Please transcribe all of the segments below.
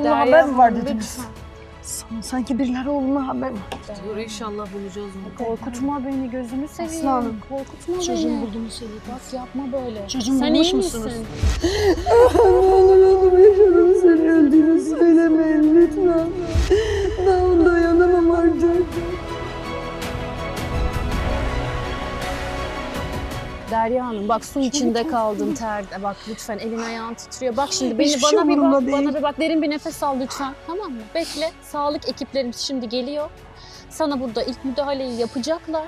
oğluna haber mi var Hanım, dediniz? Sana sanki birileri oğluna haber var. Dur inşallah bulacağız onu. Korkutma beni gözünü seveyim. Aslanım. Korkutma Çocuğun beni. bulduğunu söyledi. Bak yapma böyle. Çocuğumu Sen bulmuş iyi musunuz? misin? ne olur oğlum yaşarım seni öldüğünü söylemeyin lütfen. Ben dayanamam artık. Derya Hanım bak su içinde kaldın ter. Bak lütfen elin ayağın titriyor. Bak şimdi beni Hiçbir şey bana bir umurumda bak. değil. Bana bir bak derin bir nefes al lütfen. Tamam mı? Bekle. Sağlık ekiplerimiz şimdi geliyor. Sana burada ilk müdahaleyi yapacaklar.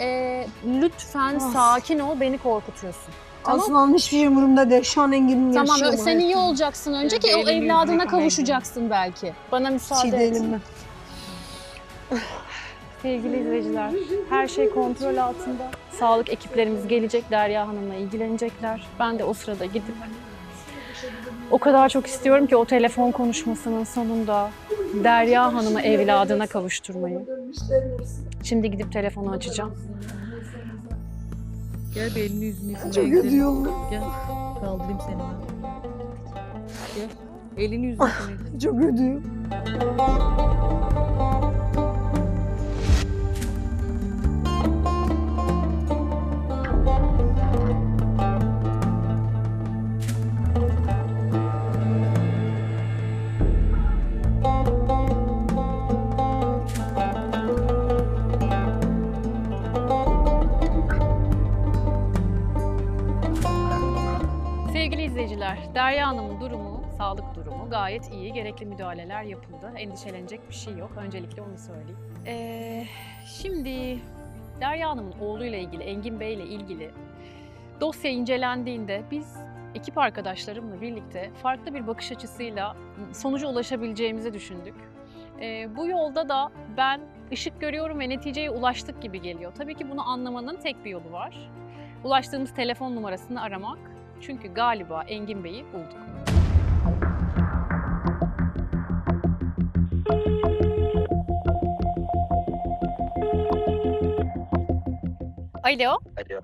Ee, lütfen Ah. sakin ol. Beni korkutuyorsun. Tamam. Aslan hiçbir şey umurumda değil. Şu an Engin'in Tamam yaşıyor. ö- sen iyi olacaksın önce ki o Elini evladına yıkamayın. kavaşacaksın belki. Bana müsaade Çiğ et. değilim ben. Sevgili izleyiciler, her şey kontrol altında. Sağlık ekiplerimiz gelecek, Derya Hanım'la ilgilenecekler. Ben de o sırada gidip o kadar çok istiyorum ki o telefon konuşmasının sonunda Derya Hanım'ı evladına kavuşturmayı. Şimdi gidip telefonu açacağım. Gel bir elini yüzünü yıkamaya Çok gidelim. ödüyorum. Gel kaldırayım seni ben. Gel. Elini yüzünü yıkamaya gidelim. Çok ödüyorum. Sağlık durumu gayet iyi. Gerekli müdahaleler yapıldı. Endişelenecek bir şey yok. Öncelikle onu söyleyeyim. Ee, şimdi Derya Hanım'ın oğluyla ilgili, Engin Bey ile ilgili dosya incelendiğinde biz ekip arkadaşlarımla birlikte farklı bir bakış açısıyla sonuca ulaşabileceğimizi düşündük. Ee, bu yolda da ben ışık görüyorum ve neticeye ulaştık gibi geliyor. Tabii ki bunu anlamanın tek bir yolu var. Ulaştığımız telefon numarasını aramak. Çünkü galiba Engin Bey'i bulduk. Alo. Alo.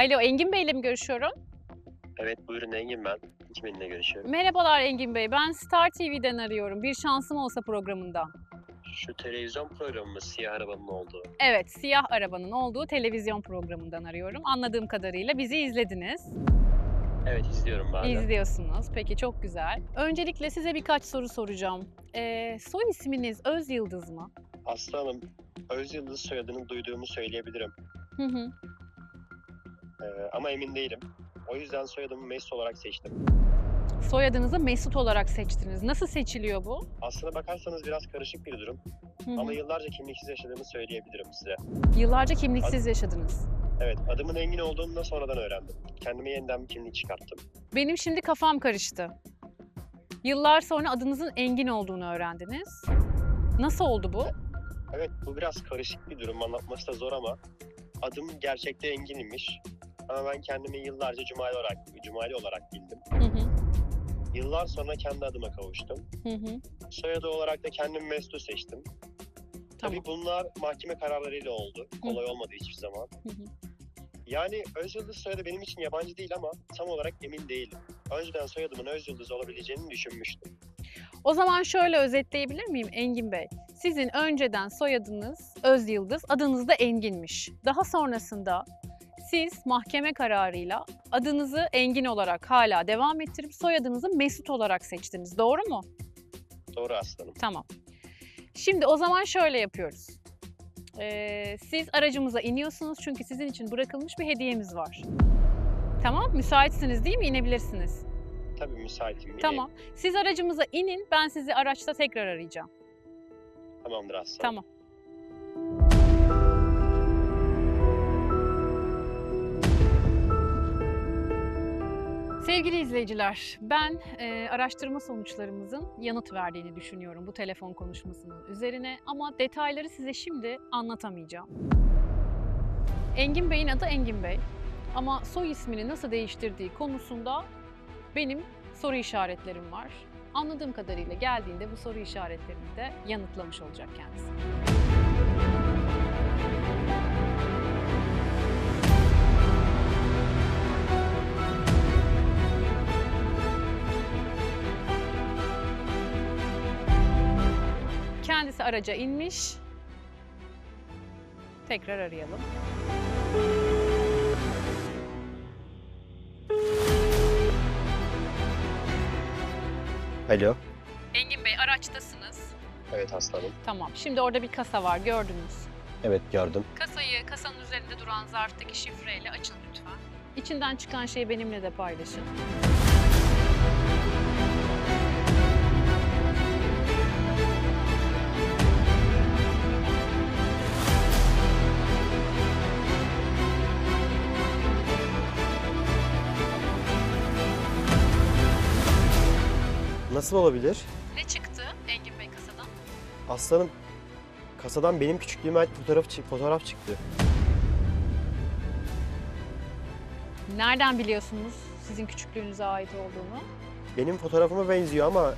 Alo Engin Bey ile mi görüşüyorum? Evet buyurun Engin ben. Kiminle görüşüyorum? Merhabalar Engin Bey. Ben Star TV'den arıyorum. Bir şansım olsa programından. Şu televizyon programı mı siyah arabanın olduğu? Evet, siyah arabanın olduğu televizyon programından arıyorum. Anladığım kadarıyla bizi izlediniz. Evet izliyorum de. İzliyorsunuz. Peki çok güzel. Öncelikle size birkaç soru soracağım. Ee, soy isminiz Öz Yıldız mı? Aslı Hanım, Özyıldız soyadını duyduğumu söyleyebilirim. Hı hı. Ee, ama emin değilim. O yüzden soyadımı Mesut olarak seçtim. Soyadınızı Mesut olarak seçtiniz. Nasıl seçiliyor bu? Aslına bakarsanız biraz karışık bir durum. Hı hı. Ama yıllarca kimliksiz yaşadığımı söyleyebilirim size. Yıllarca kimliksiz yaşadınız. Evet, adımın Engin olduğunu da sonradan öğrendim. Kendime yeniden bir kimlik çıkarttım. Benim şimdi kafam karıştı. Yıllar sonra adınızın Engin olduğunu öğrendiniz. Nasıl oldu bu? Evet, bu biraz karışık bir durum. Anlatması da zor ama adım gerçekte Engin imiş. Ama ben kendimi yıllarca Cumali olarak, Cumali olarak bildim. Hı hı. Yıllar sonra kendi adıma kavuştum. Hı hı. Soyadı olarak da kendim Mesut'u seçtim. Tamam. Tabii bunlar mahkeme kararlarıyla oldu. Kolay olmadı hiçbir zaman. Hı hı. Yani Özyıldız soyadı benim için yabancı değil ama tam olarak emin değilim. Önceden soyadımın Özyıldız olabileceğini düşünmüştüm. O zaman şöyle özetleyebilir miyim Engin Bey? Sizin önceden soyadınız Öz Yıldız, adınız da Engin'miş. Daha sonrasında siz mahkeme kararıyla adınızı Engin olarak hala devam ettirip soyadınızı Mesut olarak seçtiniz. Doğru mu? Doğru aslanım. Tamam. Şimdi o zaman şöyle yapıyoruz. Ee, siz aracımıza iniyorsunuz çünkü sizin için bırakılmış bir hediyemiz var. Tamam, müsaitsiniz değil mi? İnebilirsiniz. Tabii müsaitim. Tamam. Siz aracımıza inin, ben sizi araçta tekrar arayacağım. Tamamdır aslanım. Tamam. Sevgili izleyiciler, ben e, araştırma sonuçlarımızın yanıt verdiğini düşünüyorum bu telefon konuşmasının üzerine ama detayları size şimdi anlatamayacağım. Engin Bey'in adı Engin Bey ama soy ismini nasıl değiştirdiği konusunda benim soru işaretlerim var. Anladığım kadarıyla geldiğinde bu soru işaretlerini de yanıtlamış olacak kendisi. Kendisi araca inmiş. Tekrar arayalım. Alo. Engin Bey araçtasınız. Evet aslanım. Tamam. Şimdi orada bir kasa var gördünüz. Evet gördüm. Kasayı kasanın üzerinde duran zarftaki şifreyle açın lütfen. İçinden çıkan şeyi benimle de paylaşın. Nasıl olabilir? Ne çıktı Engin Bey kasadan? Aslanım kasadan benim küçüklüğüme ait fotoğraf, fotoğraf çıktı. Nereden biliyorsunuz sizin küçüklüğünüze ait olduğunu? Benim fotoğrafıma benziyor ama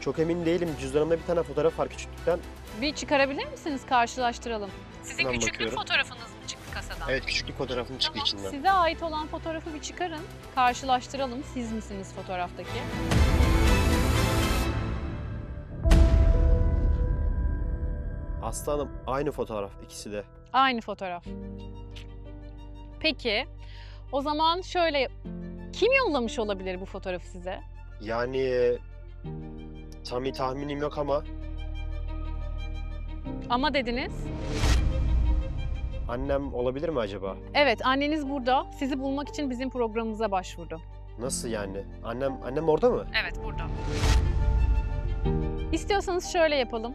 çok emin değilim. Cüzdanımda bir tane fotoğraf var küçüklükten. Bir çıkarabilir misiniz? Karşılaştıralım. Sizin Hemen küçüklük bakıyorum. fotoğrafınız mı çıktı kasadan? Evet küçüklük fotoğrafım çıktı Tamam. içinden. Size ait olan fotoğrafı bir çıkarın. Karşılaştıralım. Siz misiniz fotoğraftaki? Aslanım aynı fotoğraf ikisi de. Aynı fotoğraf. Peki. O zaman şöyle kim yollamış olabilir bu fotoğrafı size? Yani e, tam bir tahminim yok ama Ama dediniz. annem olabilir mi acaba? Evet, anneniz burada. Sizi bulmak için bizim programımıza başvurdu. Nasıl yani? Annem annem orada mı? Evet, burada. İstiyorsanız şöyle yapalım.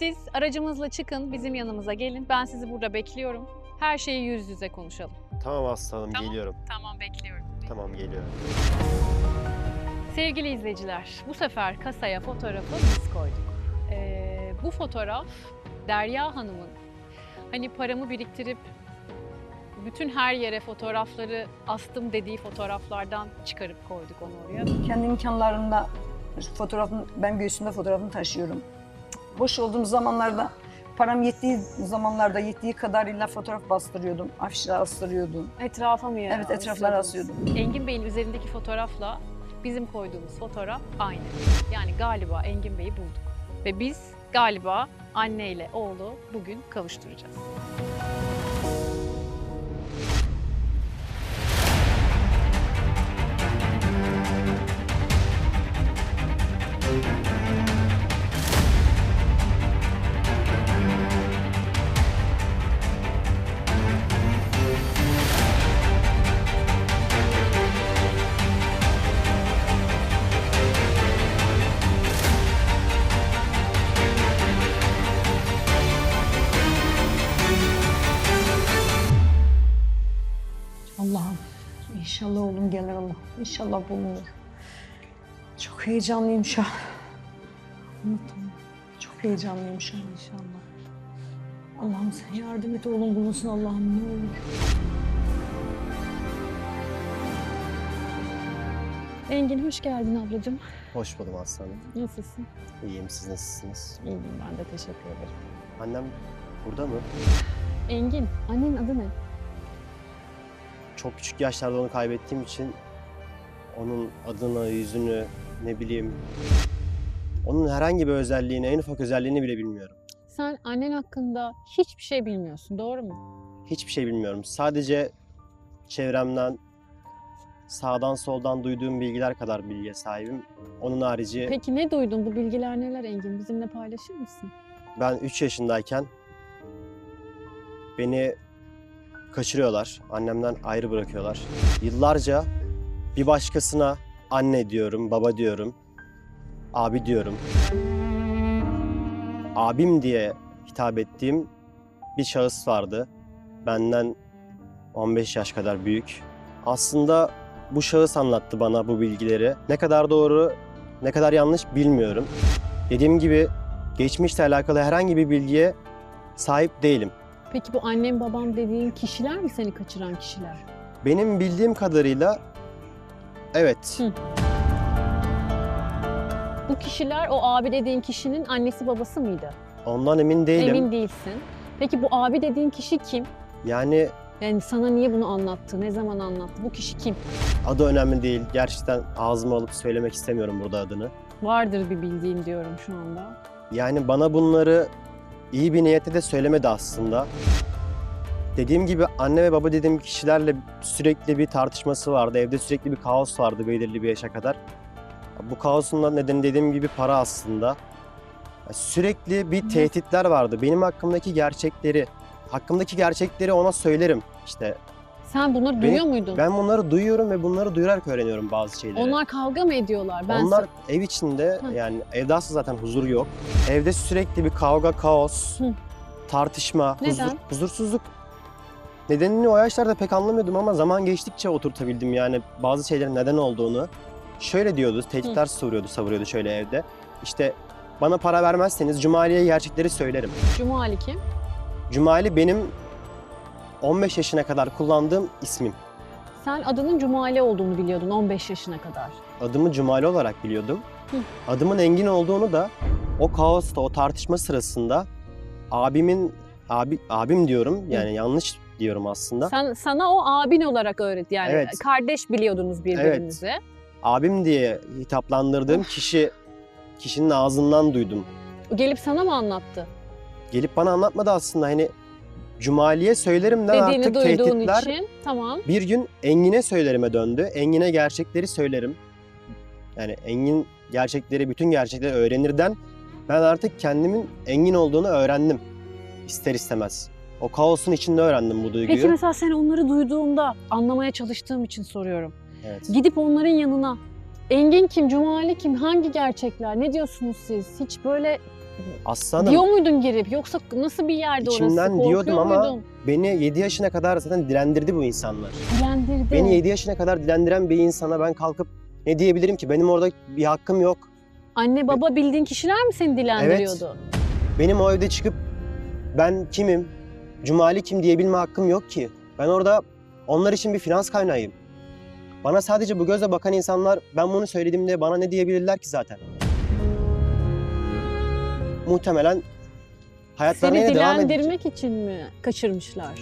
Siz aracımızla çıkın, bizim yanımıza gelin. Ben sizi burada bekliyorum. Her şeyi yüz yüze konuşalım. Tamam aslanım Tamam. geliyorum. Tamam, bekliyorum. Tamam geliyorum. Sevgili izleyiciler, bu sefer kasaya fotoğrafı biz koyduk. Ee, bu fotoğraf Derya Hanım'ın hani paramı biriktirip bütün her yere fotoğrafları astım dediği fotoğraflardan çıkarıp koyduk onu oraya. Kendi imkanlarımda fotoğrafını, ben göğsümde fotoğrafını taşıyorum. Boş olduğum zamanlarda, param yettiği zamanlarda yettiği kadarıyla fotoğraf bastırıyordum. Afişler astırıyordum. Etrafa mı ya? Evet etraflara asıyordum. Engin Bey'in üzerindeki fotoğrafla bizim koyduğumuz fotoğraf aynı. Yani galiba Engin Bey'i bulduk. Ve biz galiba anne ile oğlu bugün kavuşturacağız. İnşallah bulunur. Çok heyecanlıyım şu an. Anlatamam. Çok heyecanlıyım şu an inşallah. Allah'ım sen yardım et oğlum bulunsun Allah'ım ne olur. Engin hoş geldin ablacığım. Hoş buldum aslanım. Nasılsın? İyiyim siz nasılsınız? İyiyim ben de teşekkür ederim. Annem burada mı? Engin, annenin adı ne? Çok küçük yaşlarda onu kaybettiğim için onun adını, yüzünü, ne bileyim onun herhangi bir özelliğini, en ufak özelliğini bile bilmiyorum. Sen annen hakkında hiçbir şey bilmiyorsun, doğru mu? Hiçbir şey bilmiyorum. Sadece çevremden, sağdan soldan duyduğum bilgiler kadar bilgiye sahibim. Onun harici Peki ne duydun? Bu bilgiler neler Engin? Bizimle paylaşır mısın? ben 3 yaşındayken beni kaçırıyorlar. Annemden ayrı bırakıyorlar. Yıllarca bir başkasına anne diyorum, baba diyorum, abi diyorum. Abim diye hitap ettiğim bir şahıs vardı. Benden 15 yaş kadar büyük. Aslında bu şahıs anlattı bana bu bilgileri. Ne kadar doğru, ne kadar yanlış bilmiyorum. Dediğim gibi geçmişle alakalı herhangi bir bilgiye sahip değilim. Peki bu annem babam dediğin kişiler mi seni kaçıran kişiler? Benim bildiğim kadarıyla evet. Hı. Bu kişiler o abi dediğin kişinin annesi babası mıydı? Ondan emin değilim. Emin değilsin. Peki bu abi dediğin kişi kim? Yani Yani sana niye bunu anlattı? Ne zaman anlattı? Bu kişi kim? adı önemli değil. Gerçekten ağzıma alıp söylemek istemiyorum burada adını. Vardır bir bildiğin diyorum şu anda. Yani bana bunları iyi bir niyette de söylemedi aslında. Dediğim gibi anne ve baba dediğim kişilerle sürekli bir tartışması vardı. Evde sürekli bir kaos vardı belirli bir yaşa kadar. Bu kaosun da nedeni dediğim gibi para aslında. Sürekli bir tehditler vardı. Benim hakkımdaki gerçekleri, hakkımdaki gerçekleri ona söylerim. İşte Sen bunları Beni- duyuyor muydun? ben bunları duyuyorum ve bunları duyurarak öğreniyorum bazı şeyleri. Onlar kavga mı ediyorlar? Ben Onlar ev içinde Hı. yani evde aslında zaten huzur yok. Evde sürekli bir kavga, kaos, Hı. tartışma, huzur, huzursuzluk. Nedenini o yaşlarda pek anlamıyordum ama zaman geçtikçe oturtabildim yani bazı şeylerin neden olduğunu. Şöyle diyordu, tehditler savuruyordu, savuruyordu şöyle evde. İşte bana para vermezseniz Cumali'ye gerçekleri söylerim. Cumali kim? Cumali benim 15 yaşına kadar kullandığım ismim. Sen adının Cumali olduğunu biliyordun 15 yaşına kadar. Adımı Cumali olarak biliyordum. Hı. Adımın Engin olduğunu da o kaosta, o tartışma sırasında abimin abi abim diyorum yani yanlış diyorum aslında. Sen sana o abin olarak öğret yani Evet. kardeş biliyordunuz birbirinizi. Abim diye hitaplandırdığım kişi kişinin ağzından duydum. Gelip sana mı anlattı? Gelip bana anlatmadı aslında hani Cumali'ye söylerim de Dediğini artık tehditler için tamam. bir gün Engin'e söylerime döndü. Engin'e gerçekleri söylerim. Yani Engin gerçekleri, bütün gerçekleri öğrenirden ben artık kendimin Engin olduğunu öğrendim. İster istemez. O kaosun içinde öğrendim bu duyguyu. Peki mesela sen onları duyduğunda anlamaya çalıştığım için soruyorum. Evet. Gidip onların yanına Engin kim, Cumali kim, hangi gerçekler, ne diyorsunuz siz? Hiç böyle Aslanım diyor muydun girip yoksa nasıl bir yerde orası? İçimden diyordum ama muydun? beni 7 yaşına kadar zaten dilendirdi bu insanlar. Dilendirdi. Beni 7 yaşına kadar dilendiren bir insana ben kalkıp ne diyebilirim ki? Benim orada bir hakkım yok. Anne baba bildiğin kişiler mi seni dilendiriyordu? Benim o evde çıkıp ben kimim, Cumali kim diyebilme hakkım yok ki. Ben orada onlar için bir finans kaynağıyım. Bana sadece bu gözle bakan insanlar ben bunu söylediğimde bana ne diyebilirler ki zaten? Muhtemelen hayatlarına Seni yine devam edecek. dilendirmek için mi kaçırmışlar?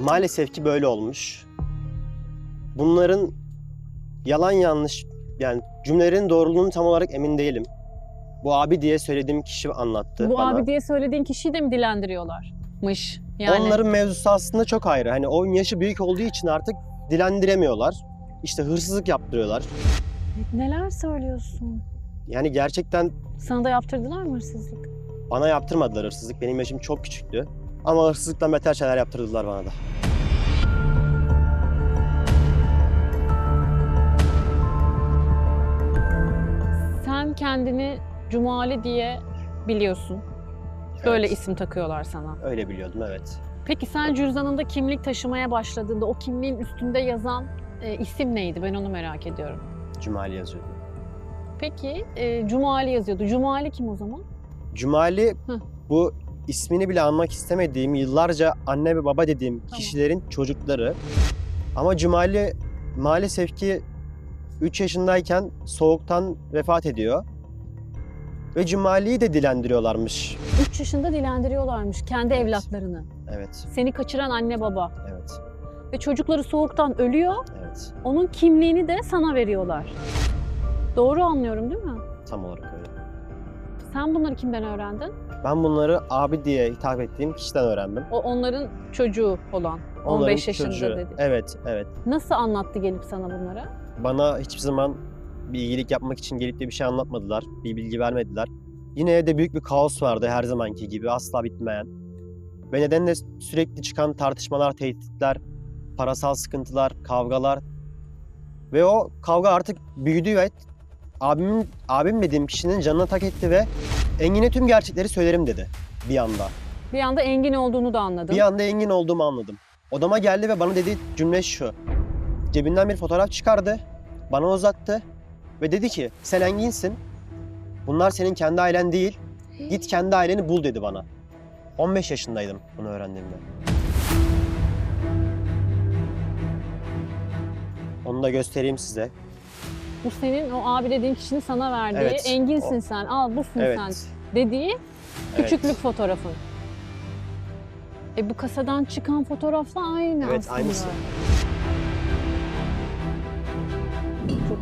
Maalesef ki böyle olmuş. Bunların yalan yanlış yani cümlelerin doğruluğunu tam olarak emin değilim. Bu abi diye söylediğim kişi anlattı Bu bana. abi diye söylediğin kişiyi de mi dilendiriyorlarmış? Yani Onların mevzusu aslında çok ayrı. Hani onun yaşı büyük olduğu için artık dilendiremiyorlar. İşte hırsızlık yaptırıyorlar. neler söylüyorsun? Yani gerçekten Sana da yaptırdılar mı hırsızlık? bana yaptırmadılar hırsızlık. Benim yaşım çok küçüktü. Ama hırsızlıktan beter şeyler yaptırdılar bana da. Sen kendini Cumali diye biliyorsun. Böyle Evet, isim takıyorlar sana. Öyle biliyordum evet. Peki sen cüzdanında kimlik taşımaya başladığında o kimliğin üstünde yazan e, isim neydi? Ben onu merak ediyorum. Cumali yazıyordu. Peki e, Cumali yazıyordu. Cumali kim o zaman? Cumali Hı. bu ismini bile anmak istemediğim, yıllarca anne ve baba dediğim kişilerin çocukları. Ama Cumali maalesef ki 3 yaşındayken soğuktan vefat ediyor. Ve Cumali'yi de dilendiriyorlarmış. 3 yaşında dilendiriyorlarmış kendi Evet. evlatlarını. Evet, Seni kaçıran anne baba. evet, Ve çocukları soğuktan ölüyor. evet. Onun kimliğini de sana veriyorlar. Doğru anlıyorum değil mi? Tam olarak öyle. Sen bunları kimden öğrendin? Ben bunları abi diye hitap ettiğim kişiden öğrendim. O onların çocuğu olan. Onların 15 yaşında çocuğu. dedi. Evet, evet. Nasıl anlattı gelip sana bunları? Bana hiçbir zaman bir iyilik yapmak için gelip de bir şey anlatmadılar. Bir bilgi vermediler. Yine evde büyük bir kaos vardı her zamanki gibi asla bitmeyen. Ve nedenle sürekli çıkan tartışmalar, tehditler, parasal sıkıntılar, kavgalar. Ve o kavga artık büyüdü ve abimin, abim dediğim kişinin canına tak etti ve Engin'e tüm gerçekleri söylerim dedi bir anda. Bir anda Engin olduğunu da anladım. Bir anda Engin olduğumu anladım. Odama geldi ve bana dediği cümle şu. Cebinden bir fotoğraf çıkardı, bana uzattı ve dedi ki sen Engin'sin. Bunlar senin kendi ailen değil. Git kendi aileni bul dedi bana. 15 yaşındaydım bunu öğrendiğimde. Onu da göstereyim size. Bu senin o abi dediğin kişinin sana verdiği Evet, Enginsin o- sen, al busun Evet. sen dediği Evet. küçüklük fotoğrafın. E bu kasadan çıkan fotoğrafla aynı Evet, aslında. aynısı.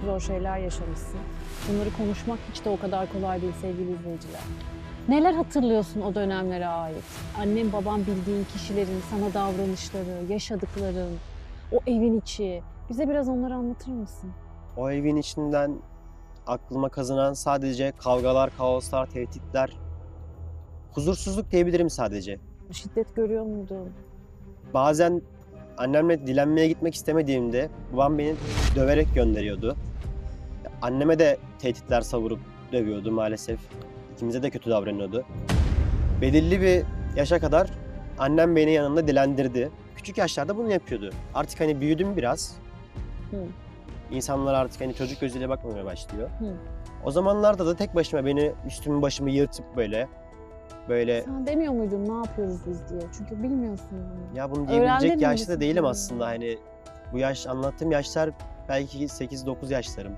Zor şeyler yaşamışsın. Bunları konuşmak hiç de o kadar kolay değil sevgili izleyiciler. Neler hatırlıyorsun o dönemlere ait? Annem babam bildiğin kişilerin sana davranışları, yaşadıkların, o evin içi. Bize biraz onları anlatır mısın? O evin içinden aklıma kazınan sadece kavgalar, kaoslar, tehditler, huzursuzluk diyebilirim sadece. Şiddet görüyor muydun? Bazen annemle dilenmeye gitmek istemediğimde babam beni döverek gönderiyordu. Anneme de tehditler savurup dövüyordu maalesef. İkimize de kötü davranıyordu. Belirli bir yaşa kadar annem beni yanında dilendirdi. Küçük yaşlarda bunu yapıyordu. Artık hani büyüdüm biraz. Hı. İnsanlar artık hani çocuk gözüyle bakmamaya başlıyor. Hı. O zamanlarda da tek başıma beni üstümü başımı yırtıp böyle böyle Sen demiyor muydun ne yapıyoruz biz diye? Çünkü bilmiyorsun bunu. Ya bunu Öğrendin diyebilecek mi yaşta da değilim aslında hani bu yaş anlattığım yaşlar belki 8-9 yaşlarım.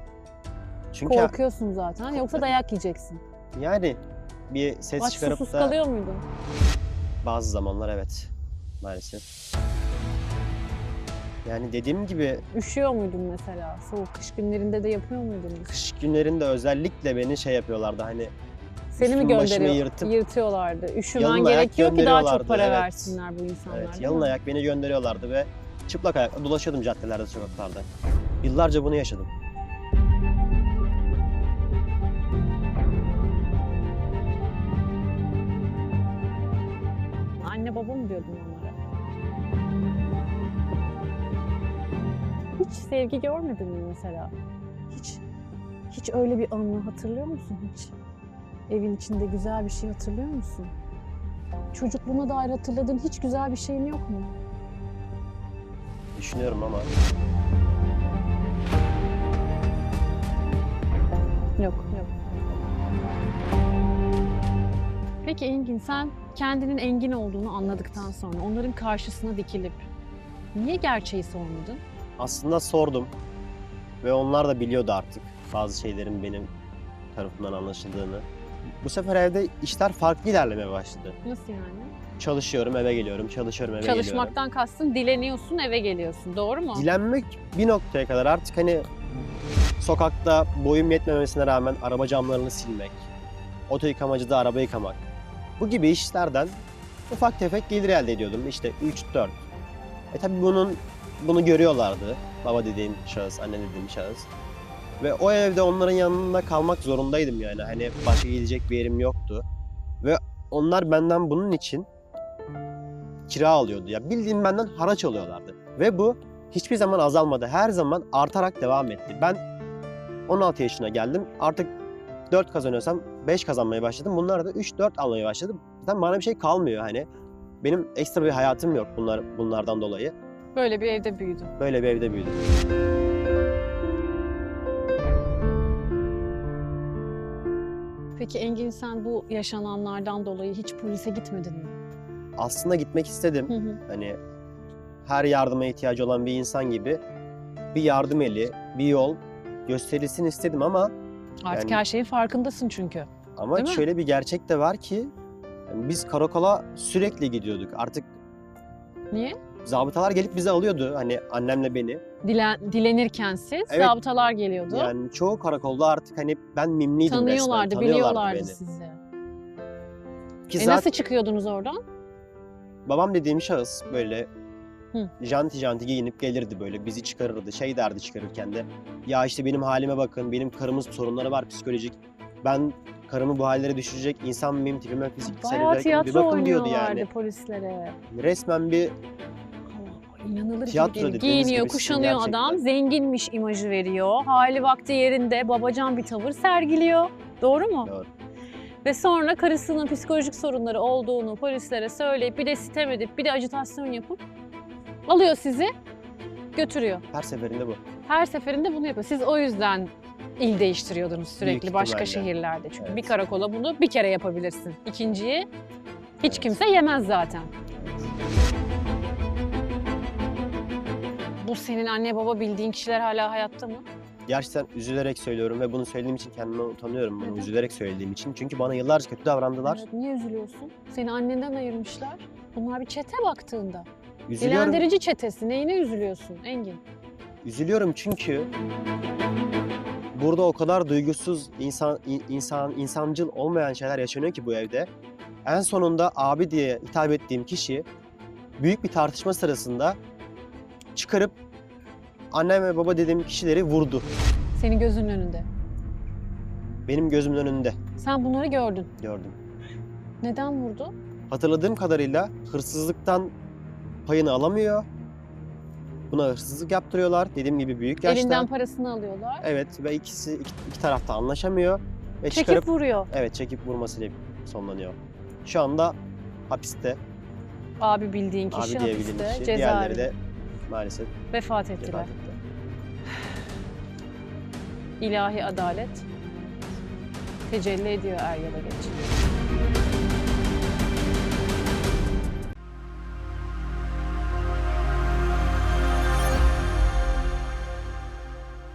Çünkü Korkuyorsun zaten yoksa dayak yiyeceksin. yani bir ses Aç çıkarıp susuz da kalıyor muydun? bazı zamanlar evet maalesef. Yani dediğim gibi Üşüyor muydun mesela? Soğuk kış günlerinde de yapıyor muydunuz? kış günlerinde özellikle beni şey yapıyorlardı hani Seni mi üstümü başımı gönderiyor? yırtıp- Yırtıyorlardı. Üşümen Yalın ayak gerekiyor ki daha çok gönderiyorlardı, para evet. versinler bu insanlar. evet, değil yalın mi? ayak beni gönderiyorlardı ve çıplak ayakla dolaşıyordum caddelerde sokaklarda. Yıllarca bunu yaşadım. Diyordun onlara? Hiç sevgi görmedin mi mesela? Hiç hiç öyle bir anı hatırlıyor musun hiç? Evin içinde güzel bir şey hatırlıyor musun? Çocukluğuna dair hatırladığın hiç güzel bir şeyin yok mu? Düşünüyorum ama Yok, yok. Peki Engin sen kendinin Engin olduğunu anladıktan sonra onların karşısına dikilip niye gerçeği sormadın? aslında sordum ve onlar da biliyordu artık bazı şeylerin benim tarafından anlaşıldığını. Bu sefer evde işler farklı ilerlemeye başladı. Nasıl yani? Çalışıyorum eve geliyorum, çalışıyorum eve geliyorum. Çalışmaktan kastın dileniyorsun eve geliyorsun doğru mu? Dilenmek bir noktaya kadar artık hani sokakta boyum yetmemesine rağmen araba camlarını silmek, oto yıkamacıda araba yıkamak. Bu gibi işlerden ufak tefek gelir elde ediyordum. İşte 3-4. E tabi bunun bunu görüyorlardı. Baba dediğim şahıs, anne dediğim şahıs. Ve o evde onların yanında kalmak zorundaydım yani. Hani başka gidecek bir yerim yoktu. Ve onlar benden bunun için kira alıyordu. Ya bildiğim benden haraç alıyorlardı. Ve bu hiçbir zaman azalmadı. Her zaman artarak devam etti. Ben 16 yaşına geldim. Artık 4 kazanıyorsam 5 kazanmaya başladım. Bunlar da 3-4 almaya başladım. Zaten bana bir şey kalmıyor hani. Benim ekstra bir hayatım yok bunlar bunlardan dolayı. Böyle bir evde büyüdün. Böyle bir evde büyüdüm. Peki Engin sen bu yaşananlardan dolayı hiç polise gitmedin mi? Aslında gitmek istedim. Hı hı. Hani her yardıma ihtiyacı olan bir insan gibi bir yardım eli, bir yol gösterilsin istedim ama Artık Yani- her şeyin farkındasın çünkü. ama Değil mi? şöyle bir gerçek de var ki yani biz karakola sürekli gidiyorduk. Artık Niye? zabıtalar gelip bizi alıyordu hani annemle beni. Dilen, dilenirken siz, Evet. zabıtalar geliyordu. Yani çoğu karakolda artık hani ben mimliydim Tanıyorlardı, resmen. biliyorlardı beni. sizi. Ki E zaten nasıl çıkıyordunuz oradan? babam dediğim şahıs böyle Hı. janti janti giyinip gelirdi böyle bizi çıkarırdı. Şey derdi çıkarırken de ya işte benim halime bakın benim karımın sorunları var psikolojik. Ben karımı bu hallere düşürecek insan mıyım tipime fiziksel özellikle bir bakın diyordu yani. polislere. Resmen bir İnanılır Tiyatro gibi değil. Giyiniyor, kuşanıyor gerçekten. adam. Zenginmiş imajı veriyor. Hali vakti yerinde babacan bir tavır sergiliyor. Doğru mu? Doğru. Ve sonra karısının psikolojik sorunları olduğunu polislere söyleyip bir de sitem edip bir de ajitasyon yapıp alıyor sizi götürüyor. her seferinde bu. Her seferinde bunu yapıyor. Siz o yüzden il değiştiriyordunuz sürekli Büyük başka ihtimalle. şehirlerde. Çünkü Evet. bir karakola bunu bir kere yapabilirsin. İkinciyi hiç Evet. kimse yemez zaten. Bu senin anne baba bildiğin kişiler hala hayatta mı? Gerçekten üzülerek söylüyorum ve bunu söylediğim için kendime utanıyorum bunu Neden? üzülerek söylediğim için. Çünkü bana yıllarca kötü davrandılar. Evet, niye üzülüyorsun? Seni annenden ayırmışlar. Bunlar bir çete baktığında. Üzülüyorum. Dilendirici çetesi. Neyine üzülüyorsun Engin? Üzülüyorum çünkü burada o kadar duygusuz, insan in- insan insancıl olmayan şeyler yaşanıyor ki bu evde. En sonunda abi diye hitap ettiğim kişi büyük bir tartışma sırasında çıkarıp annem ve baba dediğim kişileri vurdu. Senin gözünün önünde. Benim gözümün önünde Sen bunları gördün. gördüm. Neden vurdu? Hatırladığım kadarıyla hırsızlıktan payını alamıyor. Buna hırsızlık yaptırıyorlar. Dediğim gibi büyük yaşta. Elinden parasını alıyorlar. Evet ve ikisi iki, iki tarafta anlaşamıyor ve Çekip çıkarıp vuruyor. evet çekip vurmasıyla sonlanıyor. Şu anda hapiste Abi bildiğin abi kişi diyebildiğim hapiste, kişi. Diğerleri cezaevinde. de maalesef Vefat ettiler. vefat etti. İlahi adalet tecelli ediyor er ya da geç.